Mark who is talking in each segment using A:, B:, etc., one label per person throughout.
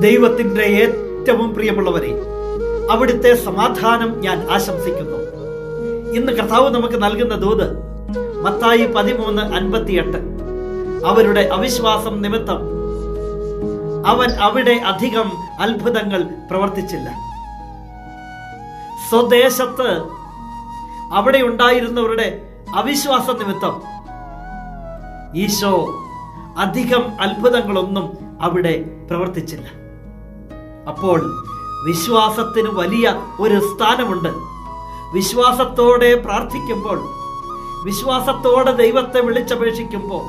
A: ദൈവത്തിന്റെ ഏറ്റവും പ്രിയമുള്ളവരെ അവിടുത്തെ സമാധാനം ഞാൻ ആശംസിക്കുന്നു. ഇന്ന് കർത്താവ് നമുക്ക് നൽകുന്ന ദൂത് മത്തായി പതിമൂന്ന് അൻപത്തിയെട്ട്. അവരുടെ അവിശ്വാസം നിമിത്തം അവൻ അവിടെ അധികം അത്ഭുതങ്ങൾ പ്രവർത്തിച്ചില്ല. സ്വദേശത്ത് അവിടെ ഉണ്ടായിരുന്നവരുടെ അവിശ്വാസ നിമിത്തം ഈശോ അധികം അത്ഭുതങ്ങളൊന്നും അവിടെ പ്രവർത്തിച്ചില്ല. അപ്പോൾ വിശ്വാസത്തിന് വലിയ ഒരു സ്ഥാനമുണ്ട്. വിശ്വാസത്തോടെ പ്രാർത്ഥിക്കുമ്പോൾ വിശ്വാസത്തോടെ ദൈവത്തെ വിളിച്ചപേക്ഷിക്കുമ്പോൾ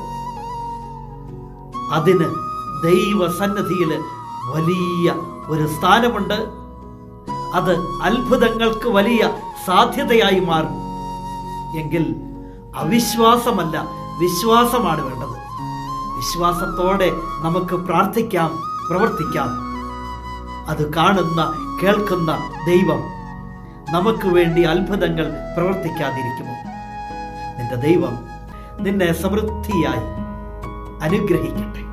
A: അതിന് ദൈവസന്നിധിയിൽ വലിയ ഒരു സ്ഥാനമുണ്ട്. അത് അത്ഭുതങ്ങൾക്ക് വലിയ സാധ്യതയായി മാറും. എങ്കിൽ അവിശ്വാസമല്ല വിശ്വാസമാണ് വേണ്ടത്. വിശ്വാസത്തോടെ നമുക്ക് പ്രാർത്ഥിക്കാം പ്രവർത്തിക്കാം. അത് കാണുന്ന കേൾക്കുന്ന ദൈവം നമുക്ക് വേണ്ടി അത്ഭുതങ്ങൾ പ്രവർത്തിക്കാതിരിക്കുമോ? നിന്റെ ദൈവം നിന്നെ സമൃദ്ധിയായി അനുഗ്രഹിക്കട്ടെ.